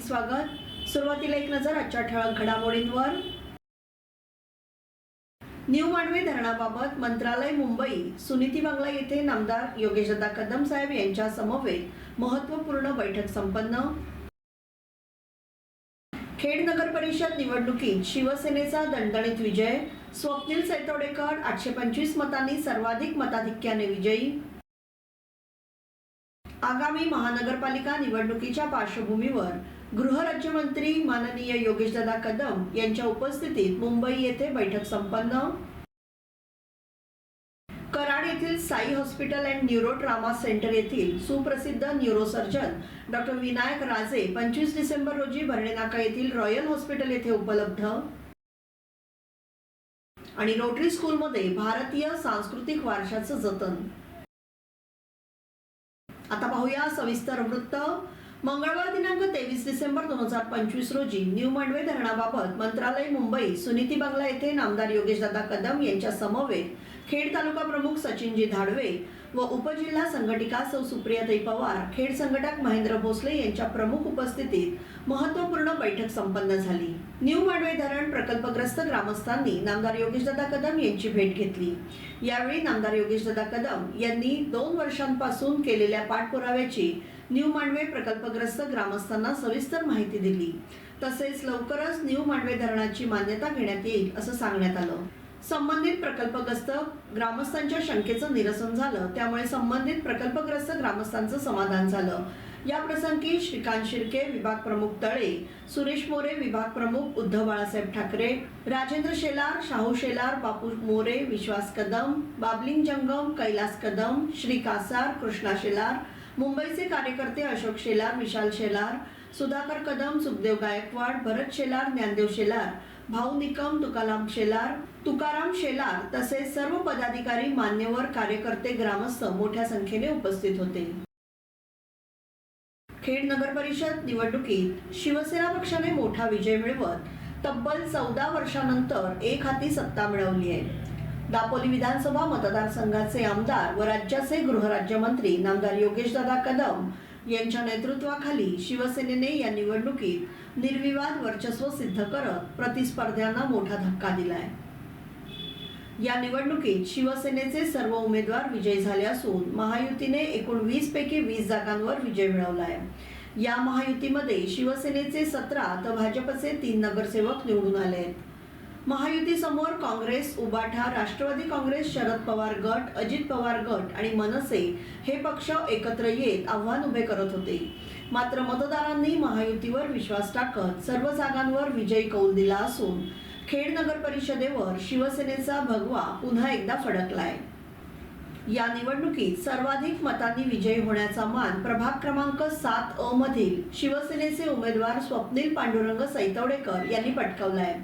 सुरुवातीला एक नजर आजच्या ठळक घडामोडींवर. न्यू मांडवे धरणाबाबत मंत्रालय मुंबई सुनीती बांगला येथे नामदार योगेशदा कदम साहेब यांच्या समवेत महत्त्वपूर्ण बैठक संपन्न. खेड नगर परिषद निवडणुकीत शिवसेनेचा दणदणीत विजय स्वप्नील सैतोडेकर आठशे पंचवीस मतांनी सर्वाधिक मताधिक्याने विजयी. आगामी महानगरपालिका निवडणुकीच्या पार्श्वभूमीवर गृहराज्यमंत्री माननीय योगेशदादा कदम यांच्या उपस्थितीत मुंबई येथे बैठक संपन्न. कराड येथील Sai hospital and neuro trauma centre येथील सुप्रसिद्ध न्यूरोसर्जन डॉक्टर विनायक राजे पंचवीस डिसेंबर रोजी भरणे नाका येथील रॉयल हॉस्पिटल येथे उपलब्ध. आणि रोटरी स्कूलमध्ये भारतीय सांस्कृतिक वारशाचं जतन. आता पाहूया सविस्तर वृत्त. मंगळवार दिनांक तेवीस डिसेंबर दोन हजार पंचवीस रोजी न्यू मांडवे धरणाबाबत मंत्रालय मुंबई सुनीती बंगला येथे नामदार योगेशदादा कदम यांच्या समवेत खेड तालुका प्रमुख सचिनजी धाडवे व उपजिल्हा संघटिका सौ सुप्रियाताई पवार खेड संघटक महेंद्र भोसले यांच्या प्रमुख उपस्थितीत महत्त्वपूर्ण बैठक संपन्न झाली. न्यू मांडवे धरण प्रकल्पग्रस्त ग्रामस्थांनी नामदार योगेशदादा कदम यांची भेट घेतली. यावेळी नामदार योगेशदादा कदम यांनी दोन वर्षांपासून केलेल्या पाठपुराव्याची न्यू मांडवे प्रकल्पग्रस्त ग्रामस्थांना सविस्तर माहिती दिली. तसेच लवकरच न्यू मांडवे धरणाची मान्यता घेण्यात येईल असं सांगण्यात आलं. संबंधित प्रकल्पग्रस्त ग्रामस्थांच्या शंकेचं निरसन झालं. त्यामुळे संबंधित प्रकल्पग्रस्त ग्रामस्थांचं समाधान झालं. या प्रसंगी श्रीकांत शिर्के विभाग प्रमुख तळे सुरेश मोरे विभाग प्रमुख उद्धव बाळासाहेब ठाकरे राजेंद्र शेलार शाहू शेलार बापू मोरे विश्वास कदम बाबलिंग जंगम कैलास कदम श्री कासार कृष्णा शेलार मुंबईचे कार्यकर्ते अशोक शेलार विशाल शेलार सुधाकर कदम सुखदेव गायकवाड भरत शेलार ज्ञानदेव शेलार भाऊ निकम तुकाराम शेलार तुकाराम शेलार तसेच सर्व पदाधिकारी मान्यवर कार्यकर्ते ग्रामस्थ मोठ्या संख्येने उपस्थित होते. खेड नगर परिषद निवडणुकीत शिवसेना पक्षाने मोठा विजय मिळवत तब्बल चौदा वर्षानंतर एक हाती सत्ता मिळवली आहे. दापोली विधानसभा मतदारसंघाचे आमदार व राज्याचे गृहराज्यमंत्री नामदार योगेशदादा कदम यांच्या नेतृत्वाखाली शिवसेनेने या निवडणुकीत निर्विवाद वर्चस्व सिद्ध करत प्रतिस्पर्ध्यांना मोठा धक्का दिलाय. या निवडणुकीत शिवसेनेचे सर्व उमेदवार विजयी झाले असून महायुतीने एकूण वीस पैकी वीस जागांवर विजय मिळवलाय. या महायुतीमध्ये शिवसेनेचे सतरा तर भाजपचे तीन नगरसेवक निवडून आले आहेत महायुतीसमोर काँग्रेस उबाठा राष्ट्रवादी काँग्रेस शरद पवार गट अजित पवार गट आणि मनसे हे पक्ष एकत्र येत आव्हान उभे करत होते. मात्र मतदारांनी महायुतीवर विश्वास टाकत सर्व जागांवर विजयी कौल दिला असून खेड नगर परिषदेवर शिवसेनेचा भगवा पुन्हा एकदा फडकलाय. या निवडणुकीत सर्वाधिक मतांनी विजयी होण्याचा मान प्रभाग क्रमांक सात अ मधील शिवसेनेचे उमेदवार स्वप्नील पांडुरंग सैतवडेकर यांनी पटकावलाय.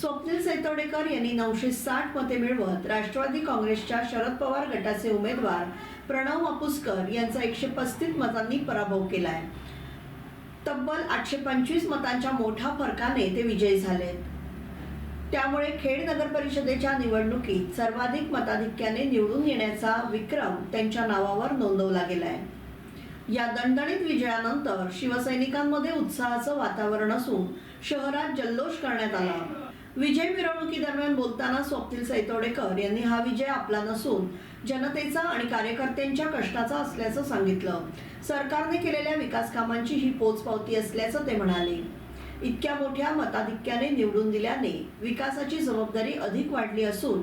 स्वप्नील सैतवडेकर यांनी नऊशे साठ मते मिळवत राष्ट्रवादी काँग्रेसच्या शरद पवार गटाचे उमेदवार प्रणव मापुसकर यांचा एकशे पस्तीस मतांनी पराभव केलाय. तब्बल आठशे पंचवीस मतांच्या मोठ्या फरकाने ते विजयी झालेत त्यामुळे खेड नगर परिषदेच्या निवडणुकीत सर्वाधिक मताधिक्याने निवडून येण्याचा विक्रम त्यांच्या नावावर नोंदवला गेलाय. या दणदणीत विजयानंतर शिवसैनिकांमध्ये उत्साहाचं वातावरण असून शहरात जल्लोष करण्यात आला. विजय मिरवणुकीदरम्यान बोलताना स्वप्नील सैतोडेकर यांनी हा विजय आपला नसून जनतेचा आणि कार्यकर्त्यांच्या कष्टाचा असल्याचं सांगितलं. सरकारने केलेल्या विकास कामांची ही पोचपावती असल्याचं ते म्हणाले. इतक्या मोठ्या मताधिक्याने निवडून दिल्याने विकासाची जबाबदारी अधिक वाढली असून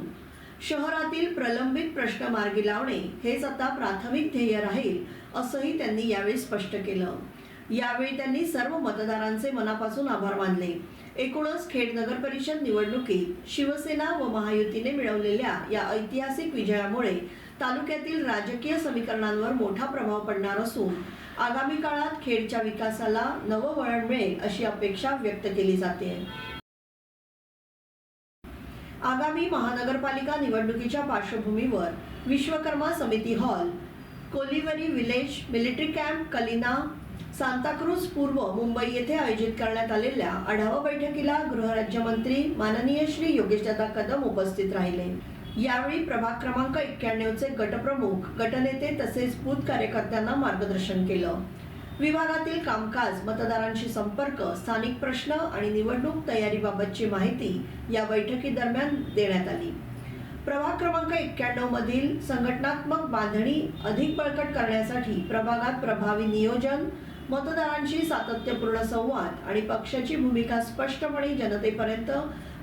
शहरातील प्रलंबित प्रश्न मार्गी लावणे हेच आता प्राथमिक ध्येय राहील असंही त्यांनी यावेळी स्पष्ट केलं. यावेळी त्यांनी सर्व मतदारांचे मनापासून आभार मानले. एकूणच खेड नगर परिषद निवडणुकीत शिवसेना व महायुतीने मिळवलेल्या या ऐतिहासिक विजयामुळे तालुक्यातील राजकीय समीकरणांवर मोठा प्रभाव पडणार असून आगामी काळात खेडच्या विकासाला नवं वळण मिळेल अशी अपेक्षा व्यक्त केली जाते. आगामी महानगरपालिका निवडणुकीच्या पार्श्वभूमीवर Vishwakarma Samiti hall Kolivery village military camp Kalina Santacruz पूर्व मुंबई येथे आयोजित करण्यात आलेल्या आढावा बैठकीला गृहराज्यमंत्री माननीय श्री योगेशदादा कदम उपस्थित राहिले. यावेळी प्रभाग क्रमांक एक्क्याण्णवचे गटप्रमुख गटनेते तसेच बूथ कार्यकर्त्यांना मार्गदर्शन केलं. विभागातील कामकाज मतदारांशी संपर्क स्थानिक प्रश्न आणि निवडणूक तयारीबाबतची माहिती या बैठकीदरम्यान देण्यात आली. प्रभाग क्रमांक एक्क्याण्णव मधील संघटनात्मक बांधणी अधिक बळकट करण्यासाठी प्रभागात प्रभावी नियोजन मतदारांशी सातत्यपूर्ण संवाद आणि पक्षाची भूमिका स्पष्टपणे जनतेपर्यंत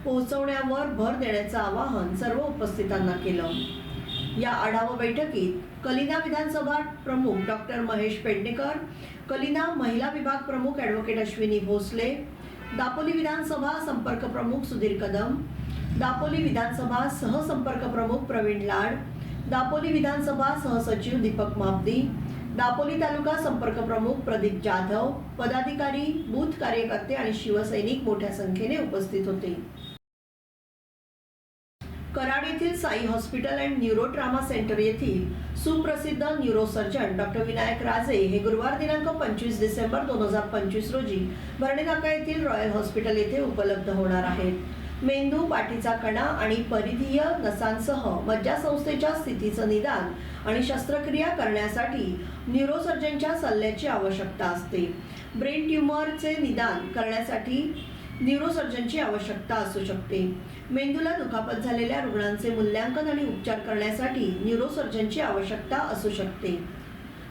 पोहोचवण्यावर भर देण्याचं आवाहन सर्व उपस्थितांना केलं. या आढावा बैठकीत कलिना विधानसभा प्रमुख डॉक्टर महेश पेडणेकर कलिना महिला विभाग प्रमुख ॲडव्होकेट अश्विनी भोसले दापोली विधानसभा संपर्क प्रमुख सुधीर कदम दापोली विधानसभा सहसंपर्क प्रमुख प्रवीण लाड दापोली विधानसभा सहसचिव दीपक मापदी दापोली तालुका संपर्क प्रमुख प्रदीप जाधव पदाधिकारी बूथ कार्यकर्ते आणि शिवसैनिक मोठ्या संख्येने उपस्थित होते. कराड येथील Sai hospital and neuro trauma centre येथील सुप्रसिद्ध न्यूरोसर्जन डॉक्टर विनायक राजे हे गुरुवार दिनांक पंचवीस डिसेंबर दोन हजार पंचवीस रोजी भरणेनाका येथील रॉयल हॉस्पिटल येथे उपलब्ध होणार आहेत. मेंदू पाठीचा कणा आणि परिधीय नसांसह मज्जासंस्थेच्या स्थितीचं निदान आणि शस्त्रक्रिया करण्यासाठी न्यूरोसर्जनच्या सल्ल्याची आवश्यकता असते. ब्रेन ट्यूमरचे निदान करण्यासाठी न्यूरोसर्जनची आवश्यकता असू शकते. मेंदूला दुखापत झालेल्या रुग्णांचे मूल्यांकन आणि उपचार करण्यासाठी न्यूरोसर्जनची आवश्यकता असू शकते.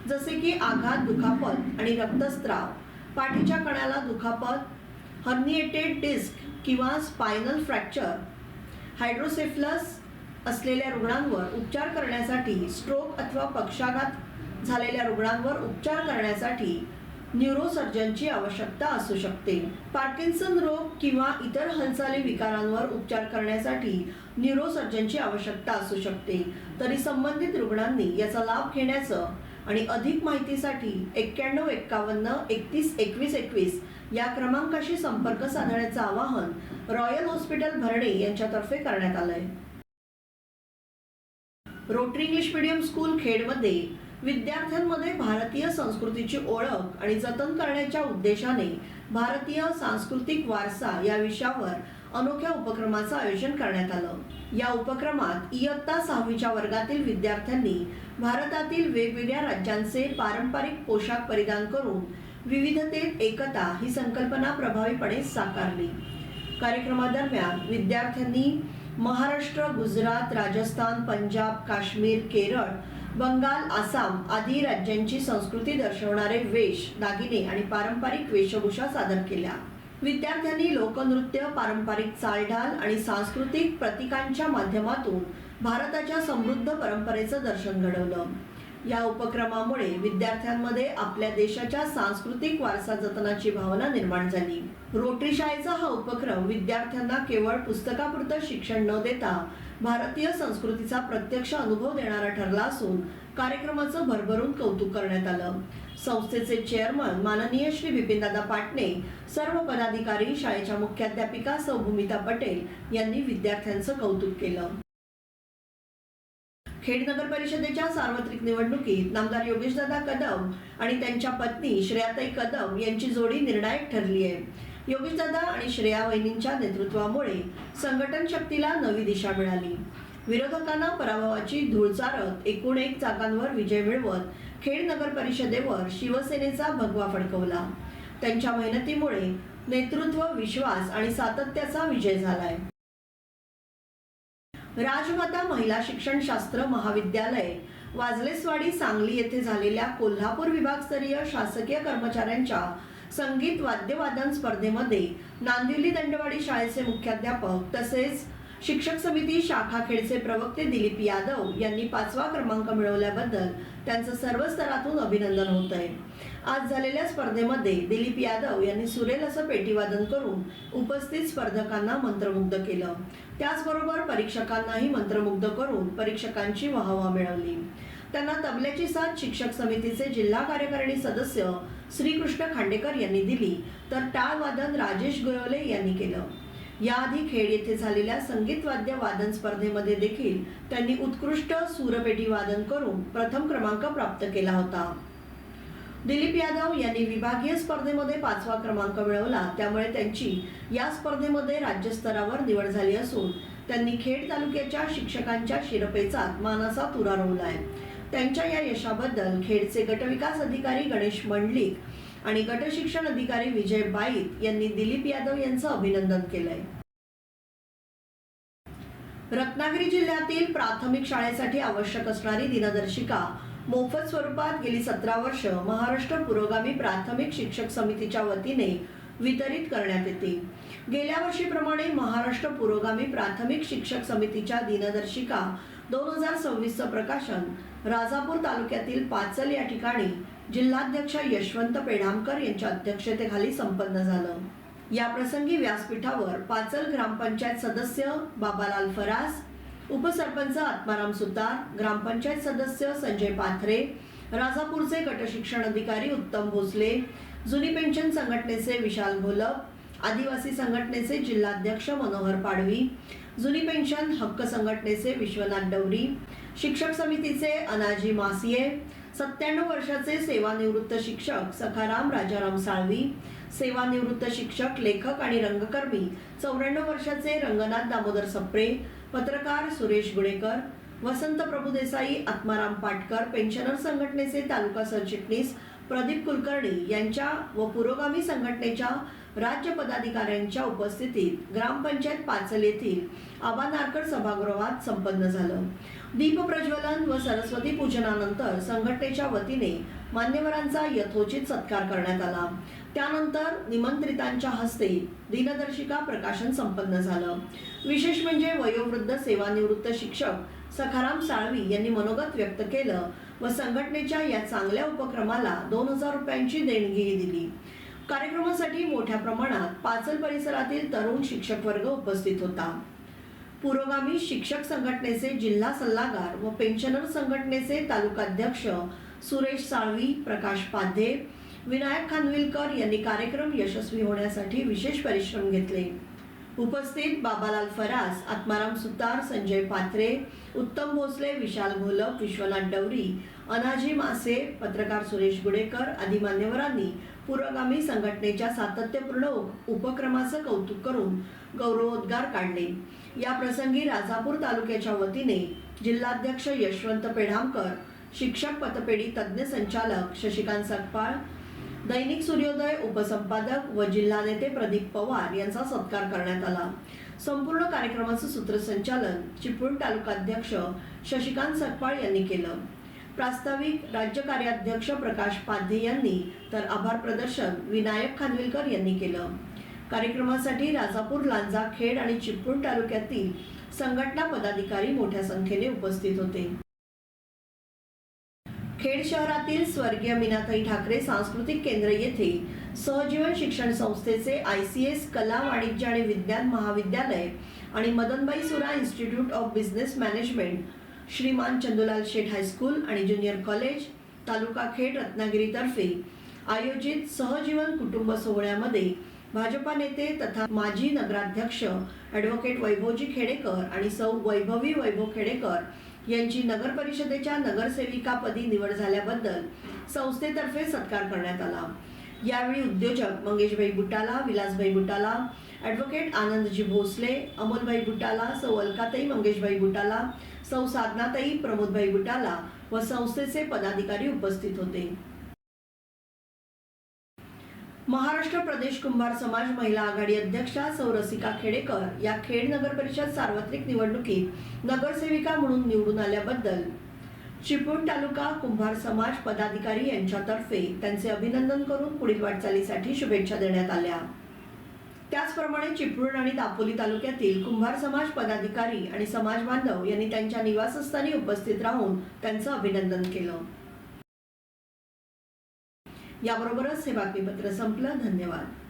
जसे की आघात दुखापत आणि रक्तस्त्राव. पाठीच्या कणाला दुखापत हर्निएटेड डिस्क किंवा स्पायनल फ्रॅक्चर हायड्रोसेफलस असलेल्या रुग्णांवर उपचार करण्यासाठी स्ट्रोक अथवा पक्षाघात झालेल्या रुग्णांवर उपचार करण्यासाठी न्यूरोसर्जनची आवश्यकता असू शकते. पार्किन्सन रोग किंवा इतर हालचाली विकारांवर उपचार करण्यासाठी न्यूरोसर्जनची आवश्यकता असू शकते. तरी संबंधित रुग्णांनी याचा लाभ घेण्याचं आणि अधिक माहितीसाठी एक्क्याण्णव एक्कावन्न एकतीस एकवीस एकवीस या क्रमांकाशी संपर्क साधण्याचं आवाहन रॉयल हॉस्पिटल भरणे यांच्यातर्फे करण्यात आलंय. रोटरी इंग्लिश मीडियम स्कूल खेडमध्ये विद्यार्थ्यांमध्ये भारतीय संस्कृतीची ओळख आणि जतन करण्याच्या उद्देशाने भारतीय सांस्कृतिक वारसा या विषयावर अनोख्या उपक्रमाचं आयोजन करण्यात आलं. या उपक्रमात इयत्ता सहावीच्या वर्गातील विद्यार्थ्यांनी भारतातील वेगवेगळ्या राज्यांचे पारंपरिक पोशाख परिधान करून विविधतेत एकता ही संकल्पना प्रभावीपणे साकारली. कार्यक्रमादरम्यान विद्यार्थ्यांनी महाराष्ट्र गुजरात राजस्थान पंजाब काश्मीर केरळ बंगाल आसाम आदी राज्यांची संस्कृती दर्शवणारे वेश दागिने आणि पारंपरिक वेशभूषा सादर केल्या. विद्यार्थ्यांनी लोकनृत्य पारंपरिक चालढाल आणि सांस्कृतिक प्रतीकांच्या माध्यमातून भारताच्या समृद्ध परंपरेचं दर्शन घडवलं. या उपक्रमामुळे विद्यार्थ्यांमध्ये आपल्या देशाच्या सांस्कृतिक वारसा जतनाची भावना निर्माण झाली. रोटरी शाळेचा हा उपक्रम विद्यार्थ्यांना केवळ पुस्तकापुरतं शिक्षण न देता भारतीय संस्कृतीचा प्रत्यक्ष अनुभव देणारा ठरला असून कार्यक्रमाचं भरभरून कौतुक करण्यात आलं. संस्थेचे चेअरमन माननीय श्री बिपिनदादा पाटणे सर्व पदाधिकारी शाळेच्या मुख्याध्यापिका सौ भूमिता पटेल यांनी विद्यार्थ्यांचं कौतुक केलं. खेड नगर परिषदेच्या सार्वत्रिक निवडणुकीत नामदार योगेशदादा कदम आणि त्यांच्या पत्नी श्रेयाताई कदम यांची जोडी निर्णायक ठरली आहे. योगेशदादा आणि श्रेया वहिनींच्या नेतृत्वामुळे संघटन शक्तीला नवी दिशा मिळाली. विरोधकांना पराभवाची धूळ चारत एकूण एक जागांवर विजय मिळवत खेड नगर परिषदेवर शिवसेनेचा भगवा फडकवला. त्यांच्या मेहनतीमुळे नेतृत्व विश्वास आणि सातत्याचा विजय झालाय. राजमाता महिला शिक्षण शास्त्र महाविद्यालय वाजलेसवाडी सांगली येथे झालेल्या कोल्हापूर विभागस्तरीय शासकीय कर्मचाऱ्यांच्या संगीत वाद्यवादन स्पर्धेमध्ये नांदिवली दंडवाडी शाळेचे मुख्याध्यापक तसेच शिक्षक समिती शाखा खेडचे प्रवक्ते दिलीप यादव यांनी पाचवा क्रमांक मिळवल्याबद्दल त्यांचं सर्व स्तरातून अभिनंदन होत आहे आज झालेल्या स्पर्धेमध्ये दिलीप यादव यांनी सुरेल असं पेटीवादन करून उपस्थित स्पर्धकांना मंत्रमुग्ध केलं. त्याचबरोबर परीक्षकांनाही मंत्रमुग्ध करून परीक्षकांची वाहवा मिळवली. त्यांना तबल्याची साथ शिक्षक समितीचे जिल्हा कार्यकारिणी सदस्य श्रीकृष्ण खांडेकर यांनी दिली तर टाळ वादन राजेश गोयवले यांनी केलं. याआधी खेड येथे झालेल्या संगीत वाद्य वादन स्पर्धेमध्ये देखील त्यांनी उत्कृष्ट सूरपेटी वादन करून प्रथम क्रमांक प्राप्त केला होता. दिलीप यादव यांनी विभागीय स्पर्धेमध्ये पाचवा क्रमांक मिळवला. त्यामुळे त्यांची या स्पर्धेमध्ये राज्यस्तरावर निवड झाली असून त्यांनी खेड तालुक्याच्या शिक्षकांच्या शिरपेचात मानाचा तुरा रोवलाय. त्यांच्या या यशाबद्दल खेडचे गटविकास अधिकारी गणेश मंडलिक आणि गट शिक्षण अधिकारी विजय बाईत यांनी दिलीप यादव यांचं अभिनंदन केलंय. रत्नागिरी जिल्ह्यातील प्राथमिक शाळेसाठी आवश्यक असणारी दिनदर्शिका मोफत स्वरूपात गेली सतरा वर्ष महाराष्ट्र पुरोगामी प्राथमिक शिक्षक समितीच्या वतीने वितरित करण्यात येते. गेल्या वर्षीप्रमाणे महाराष्ट्र पुरोगामी प्राथमिक शिक्षक समितीच्या दिनदर्शिका दोन हजार सव्वीसचं प्रकाशन राजापूर तालुक्यातील पाचल या ठिकाणी जिल्हाध्यक्ष यशवंत पेढामकर यांच्या अध्यक्षतेखाली संपन्न झालं. या प्रसंगी व्यासपीठावर पाचल ग्रामपंचायत सदस्य बाबालाल फरास उपसरपंच आत्माराम सुतार ग्रामपंचायत सदस्य संजय पाथरे राजापूरचे गटशिक्षण अधिकारी उत्तम भोसले जुनी पेन्शन संघटनेचे विशाल घोलप आदिवासी संघटनेचे जिल्हाध्यक्ष मनोहर पाडवी जुनी पेन्शन हक्क संघटनेचे विश्वनाथ डवरी शिक्षक समितीचे अनाजी मासिये सत्त्याण्णव वर्षाचे सेवानिवृत्त शिक्षक सखाराम राजाराम साळवी सेवानिवृत्त शिक्षक लेखक आणि रंगकर्मी चौऱ्याण्णव वर्षाचे रंगनाथ दामोदर सप्रे पत्रकार सुरेश गुडेकर वसंत प्रभुदेसाई आत्माराम पाटकर पेन्शनर संघटनेचे तालुका सरचिटणीस प्रदीप कुलकर्णी यांच्या व पुरोगामी संघटनेच्या राज्य पदाधिकाऱ्यांच्या उपस्थितीत ग्रामपंचायत पाचल येथील आबा नारकर सभागृहात संपन्न झालं. दीप प्रज्वलन व सरस्वती पूजनानंतर संघटनेच्या वतीने मान्यवरांचा यथोचित सत्कार करण्यात आला. त्यानंतर निमंत्रितांच्या हस्ते दिनदर्शिका प्रकाशन संपन्न झालं. विशेष म्हणजे वयोवृद्ध सेवानिवृत्त शिक्षक सखाराम साळवी यांनी मनोगत व्यक्त केलं व संघटनेच्या या चांगल्या उपक्रमाला दोन हजार रुपयांची देणगीही दिली. कार्यक्रमासाठी मोठ्या प्रमाणात पाचल परिसरातील तरुण शिक्षक वर्ग उपस्थित होता. पुरोगामी शिक्षक संघटनेचे जिल्हा सल्लागार व पेन्शनर संघटनेचे तालुकाध्यक्ष सुरेश साळवी प्रकाश पाध्ये विनायक खानविलकर यांनी कार्यक्रम यशस्वी होण्यासाठी विशेष परिश्रम घेतले. उपस्थित बाबालाल फरास आत्माराम सुतार संजय पात्रे उत्तम भोसले विशाल घोलप विश्वनाथ डवरी अनाजी मासे पत्रकार सुरेश गुडेकर आदी मान्यवरांनी पुरोगामी संघटनेच्या सातत्यपूर्ण उपक्रमाचं कौतुक करून गौरवोद्गार काढले. या प्रसंगी राजापूर तालुक्याच्या वतीने जिल्हाध्यक्ष यशवंत पेढामकर शिक्षक पतपेढी तज्ज्ञ संचालक शशिकांत सकपाळ दैनिक सूर्योदय उपसंपादक व जिल्हा नेते प्रदीप पवार यांचा सत्कार करण्यात आला. संपूर्ण कार्यक्रमाचं सूत्रसंचालन चिपळूण तालुकाध्यक्ष शशिकांत सकपाळ यांनी केलं. प्रास्ताविक राज्य कार्याध्यक्ष प्रकाश पाध्ये यांनी तर आभार प्रदर्शन विनायक खानविलकर यांनी केलं. कार्यक्रमासाठी राजापूर लांजा खेड आणि चिपळूण तालुक्यातील संघटना पदाधिकारी मोठ्या संख्येने उपस्थित होते. खेड शहरातील स्वर्गीय मीनाताई ठाकरे सांस्कृतिक केंद्र येथे सहजीवन शिक्षण संस्थेचे आय सी एस कला वाणिज्य आणि विज्ञान महाविद्यालय आणि Madanbai Sura institute of business management Shriman Chandulal Sheth high school आणि ज्युनियर कॉलेज तालुका खेड रत्नागिरीतर्फे आयोजित सहजीवन कुटुंब सोहळ्यामध्ये भाजपा नेते तथा माजी नगराध्यक्ष ॲडव्होकेट वैभवजी खेडेकर आणि सौ वैभवी वैभव खेडेकर यांची नगर परिषदेच्या नगरसेविकापदी निवड झाल्याबद्दल संस्थेतर्फे सत्कार करण्यात आला. यावेळी उद्योजक मंगेशभाई बुटाला विलासभाई बुटाला ॲडव्होकेट आनंदजी भोसले अमोलभाई बुटाला सौ अलकाताई मंगेशभाई बुटाला सौ साधनाताई प्रमोदभाई बुटाला व संस्थेचे पदाधिकारी उपस्थित होते. महाराष्ट्र प्रदेश कुंभार समाज महिला आघाडी अध्यक्षा सौरसिका खेडेकर या खेड नगर परिषद सार्वत्रिक निवडणुकीत नगरसेविका म्हणून निवडून आल्याबद्दल चिपळूण तालुका कुंभार समाज पदाधिकारी यांच्यातर्फे त्यांचे अभिनंदन करून पुढील वाटचालीसाठी शुभेच्छा देण्यात आल्या. त्याचप्रमाणे चिपळूण आणि दापोली तालुक्यातील कुंभार समाज पदाधिकारी आणि समाज बांधव यांनी त्यांच्या निवासस्थानी उपस्थित राहून त्यांचं अभिनंदन केलं. याबरोबरच हे बातमीपत्र संपलं. धन्यवाद.